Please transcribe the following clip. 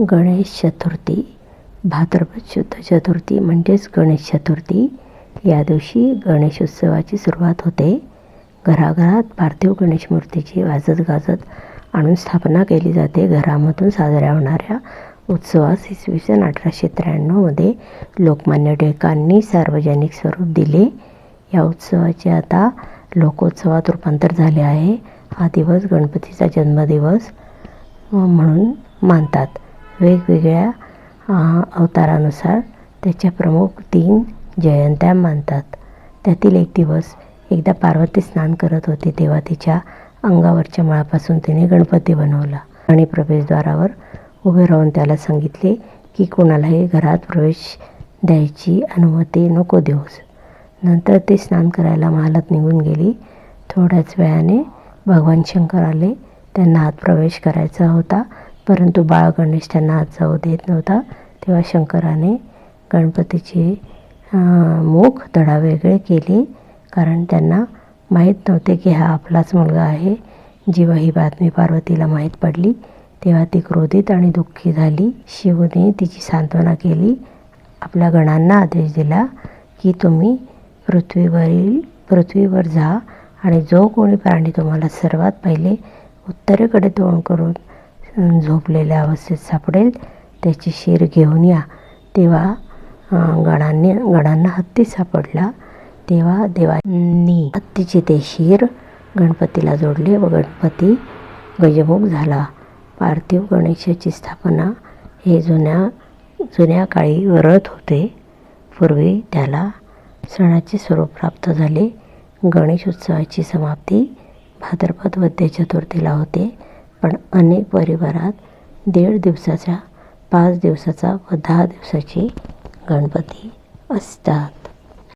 गणेश चतुर्थी भाद्रपद शुद्ध चतुर्थी म्हणजेच गणेश चतुर्थी. या दिवशी गणेश उत्सवाची सुरुवात होते. घराघरात पार्थिव गणेश मूर्तीची वाजत गाजत आणून स्थापना केली जाते. घरामधून साजऱ्या होणाऱ्या उत्सवास इसवी सन अठराशे त्र्याण्णवमध्ये लोकमान्य टिळकांनी सार्वजनिक स्वरूप दिले. या उत्सवाचे आता लोकोत्सवात रूपांतर झाले आहे. हा दिवस गणपतीचा जन्मदिवस म्हणून मानतात. वेगवेगळ्या अवतारानुसार त्याच्या प्रमुख तीन जयंत्या मानतात. त्यातील एक दिवस एकदा पार्वती स्नान करत होती तेव्हा तिच्या अंगावरच्या मळापासून तिने गणपती बनवला आणि प्रवेशद्वारावर उभे राहून त्याला सांगितले की कोणालाही घरात प्रवेश द्यायची अनुमती नको देऊस. नंतर ते स्नान करायला महालात निघून गेली. थोड्याच वेळाने भगवान शंकर आले. त्यांना आत प्रवेश करायचा होता. परंतु बाळ गणेश त्यांना आत जाऊ देत नव्हता. तेव्हा शंकराने गणपतीचे मुख धडा वेगळे केले. कारण त्यांना माहीत नव्हते की हा आपलाच मुलगा आहे. जेव्हा ही बातमी पार्वतीला माहीत पडली तेव्हा ती क्रोधित आणि दुःखी झाली. शिवने तिची सांत्वना केली. आपल्या गणांना आदेश दिला की तुम्ही पृथ्वीवरील पृथ्वीवर जा आणि जो कोणी प्राणी तुम्हाला सर्वात पहिले उत्तरेकडे तोंड करून झोपलेल्या अवस्थेत सापडेल. त्याची शिर घेऊन या. तेव्हा गडांनी गडांना हत्ती सापडला. तेव्हा देवांनी हत्तीचे ते शिर गणपतीला जोडले व गणपती गजमुख झाला. पार्थिव गणेशाची स्थापना हे जुन्या जुन्या काळी व्रत होते. पूर्वी त्याला सणाचे स्वरूप प्राप्त झाले. गणेश उत्सवाची समाप्ती भाद्रपद वद्य चतुर्थीला होते. पण अनेक परिवारात दीड दिवसाचा पाच दिवसाचा व दहा दिवसाचे गणपती असतात.